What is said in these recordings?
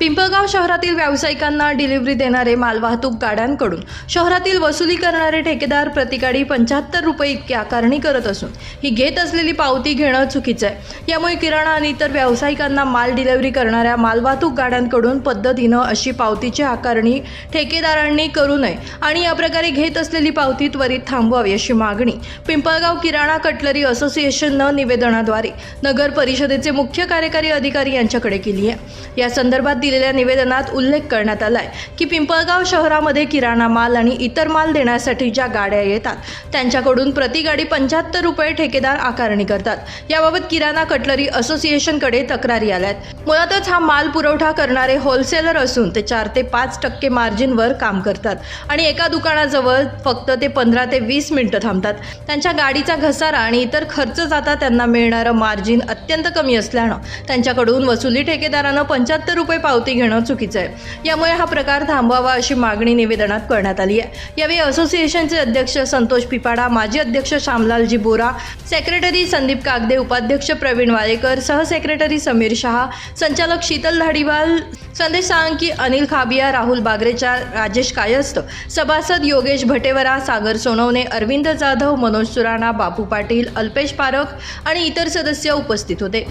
Pimpalgaon शहरातील व्यावसायिकांना delivery देणारे मालवाहतूक गाड्यांकडून शहरातील वसुली करणारे ठेकेदार प्रतिगाडी पंच्याहत्तर रुपये इतकी आकारणी करत असून ही घेत असलेली पावती घेणं चुकीचं आहे. यामुळे किराणा आणि इतर व्यावसायिकांना माल डिलिव्हरी करणाऱ्या मालवाहतूक गाड्यांकडून पद्धतीनं अशी पावतीची आकारणी ठेकेदारांनी करू नये आणि या प्रकारे घेत असलेली पावती त्वरित थांबवावी अशी मागणी पिंपळगाव किराणा कटलरी असोसिएशननं निवेदनाद्वारे नगर परिषदेचे मुख्य कार्यकारी अधिकारी यांच्याकडे केली आहे. या संदर्भात दिलेल्या निवेदनात उल्लेख करण्यात आलाय की पिंपळगाव शहरामध्ये किराणा माल आणि इतर माल देण्यासाठी ज्या गाड्या येतात त्यांच्याकडून प्रति गाडी पंच्याहत्तर रुपये ठेकेदार आकारणी करतात. याबाबत किराणा कटलरी असोसिएशनकडे तक्रारी आल्यात. मुळातच हा माल पुरवठा करणारे होलसेलर असून ते चार ते पाच टक्के मार्जिनवर काम करतात. आणि एका दुकानाजवळ फक्त ते पंधरा ते वीस मिनटं थांबतात. त्यांच्या गाडीचा घसारा आणि इतर खर्च जाता त्यांना मिळणारं मार्जिन अत्यंत कमी असल्यानं त्यांच्याकडून वसुली ठेकेदारानं पंच्याहत्तर रुपये पावती घेणं चुकीचं आहे. यामुळे हा प्रकार थांबवावा अशी मागणी निवेदनात करण्यात आली आहे. यावेळी असोसिएशनचे अध्यक्ष संतोष पिपाडा माजी अध्यक्ष श्यामलालजी बोरा सेक्रेटरी संदीप कागदे उपाध्यक्ष प्रवीण वाळेकर सहसेक्रेटरी समीर शहा संचालक शीतल धाडीवाल संदेश साळंकी अनिल खाबिया राहुल बागरेचा राजेश कायस्थ सभासद योगेश भटेवरा सागर सोनवणे अरविंद जाधव मनोज सुराणा बापू पाटील अल्पेश पारख आणि इतर सदस्य उपस्थित होते.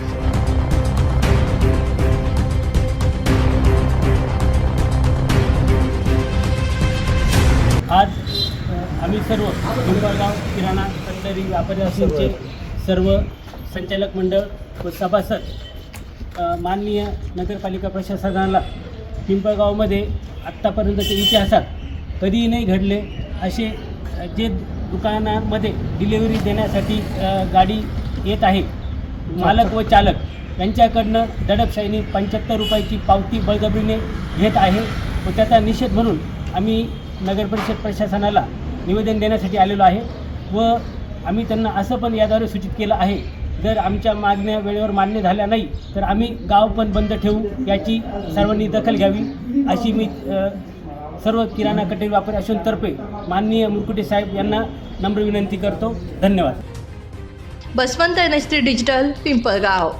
आज आम्ही सर्व पिंपळगाव किराणा कटलरी व्यापारी असोसिएशनचे सर्व संचालक मंडळ व सभासद माननीय नगरपालिका प्रशासनाला पिंपळगावमध्ये आत्तापर्यंतच्या इतिहासात कधीही नाही घडले असे जे दुकानामध्ये डिलिव्हरी देण्यासाठी गाडी येत आहे मालक व चालक यांच्याकडनं दडपशाहीने पंच्याहत्तर रुपयाची पावती बळजबरीने घेत आहे व त्याचा निषेध म्हणून आम्ही नगरपरिषद प्रशासनाला निवेदन देण्यासाठी आलेलो आहे व आम्ही त्यांना असं पण याद्वारे सूचित केलं आहे जर आमच्या मागण्या वेळेवर मान्य झाल्या नाही तर आम्ही गाव पण बंद ठेवू याची सर्वांनी दखल घ्यावी. अशी मी सर्व किराणा कटेरी व्यापारी असूनतर्फे माननीय मुरकुटे साहेब यांना नम्र विनंती करतो. धन्यवाद. Baswant N S T digital Pimpalgaon.